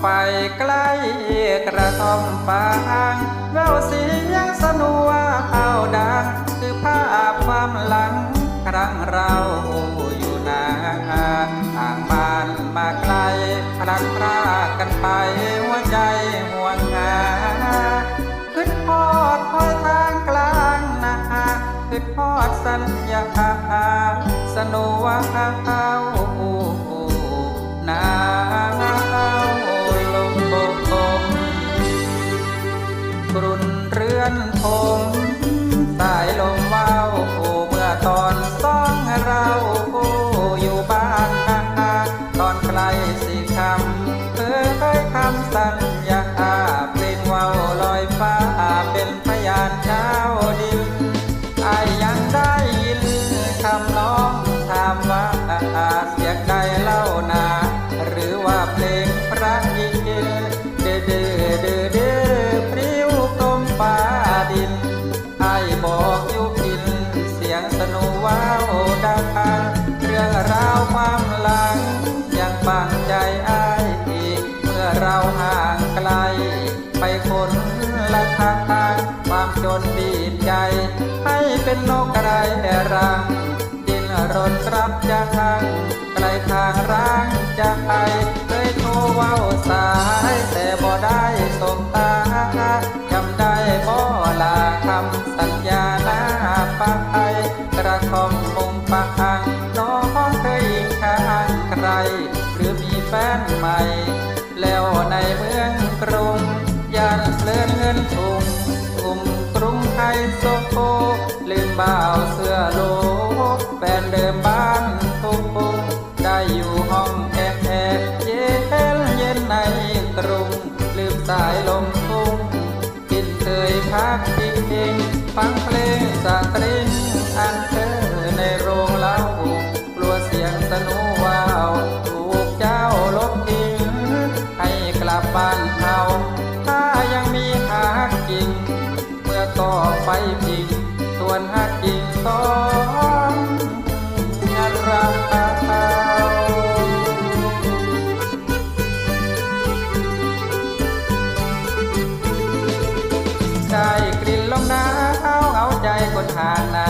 ไฟใกล้กระท่อมฟางแววเสียงสนัวเอาดัง คือภาพความหลัง ครั้งเราอยู่นานห่างบ้านมาไกลพลัดพรากกันไปหัวใจห่วงหาขึ้นพอดคอยทางกลางนาขึ้นพอดสัญญาสนุวาเอานา นโท บางใจไอ้ายอีกเมื่อเราห่างไกล ไปคนละทางความจนบีบใจ ให้เป็นนกไรรังดินรนรับจะทางไกลทางร้างจะไป เพลินทุงกลุ่มกรุงไทยโซโคลืมบ่าวเสื้อโลแฟนเดิมบ้านทุกปุงได้อยู่ห้องแอร์แอเย็นเย็นในกรุงลืมสายลมทุ่งกินเคยพักพิงพิงฟังเพลงสตริงอันเธอในโรงเล้ากลัวเสียงสนุวาวถูกเจ้าลบทิ้งให้กลับบ้านเฮาถ้ายังมี พิงส่วนหักจริงต้องเราได้กลิ่นลมหนาวเอาใจคนห่างนา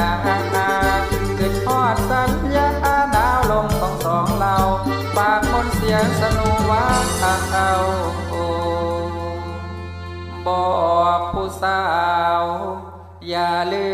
ขึ้นทอดสัญญาดาวลมของสองเราปากมนเสียงสนุว่าเอาบอกผู้สาว อย่าลื